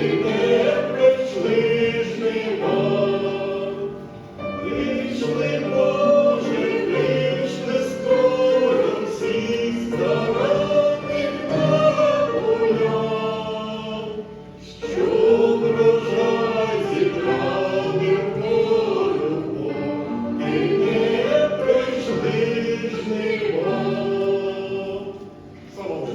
Прийшли ж нема, прийшли